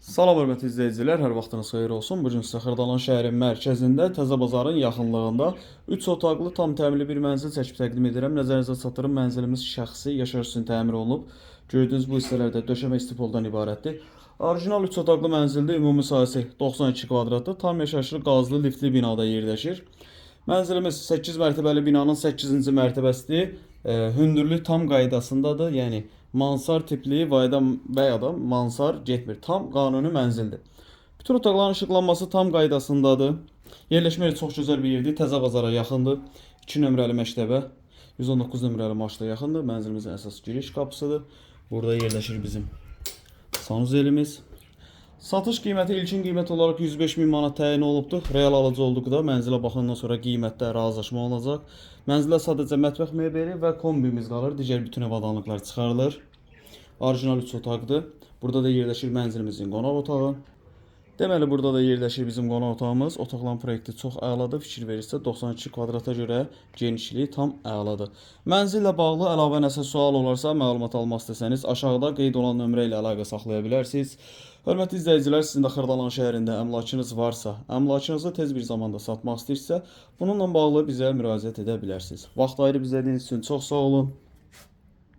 Salam hörmətli izləyicilər, hər vaxtınız xeyir olsun. Bu gün sizə Xırdalan şəhərin mərkəzində Təzə bazarın yaxınlığında 3 otaqlı tam təmirli bir mənzil çəkib təqdim edirəm. Nəzərinizə çatdırım, mənzilimiz şəxsi yaşayış üçün təmir olunub. Gördüyünüz bu hissələrdə döşəmə istipoldan ibarətdir. Orijinal 3 otaqlı mənzildə ümumi sahəsi 92 kvadratdır. Tam yaşayışlı qazlı liftli binada yerləşir. Mənzilimiz 8 mərtəbəli binanın 8-ci mərtəbəsidir. E, hündürlük tam qaydasındadır. Yəni mansar tipli vayda vəyada mansar getmir. Tam qanuni mənzildir. Bütün otaqların işıqlanması tam qaydasındadır. Yerləşmə yeri çox gözəl bir yerdir. Təzə bazara yaxındır. 2 nömrəli məktəbə 119 nömrəli maçda yaxındır. Mənzilimizin əsas giriş qapısıdır. Burada yerləşir bizim sanuzelimiz. Satış qiyməti ilkin qiymət olaraq 105 min manat təyin olunubdur. Real alıcı olduqda mənzilə baxandan sonra qiymətdə razılaşma olacaq. Mənzilə sadəcə mətbəx mebeli və kombimiz qalır. Digər bütün ev avadanlıqlar çıxarılır. Orijinal 3 otaqdır. Burada da yerləşir mənzilimizin qonaq otağı. Deməli burada da yerləşir bizim qonaq otağımız. Otaqların proyekti çox əladır. Fikir verirsə 92 kvadrata görə genişliyi tam əladır. Mənzillə bağlı əlavə nəsə sual olarsa, məlumat almaq istəsəniz aşağıda qeyd olan nömrə ilə əlaqə saxlaya bilərsiniz. Hörmətli izləyicilər, sizin də Xırdalan şəhərində əmlakınız varsa, əmlakınızı tez bir zamanda satmaq istəyirsə, bununla bağlı bizə müraciət edə bilərsiniz. Vaxt ayırıb izlədiyiniz üçün çox sağ olun.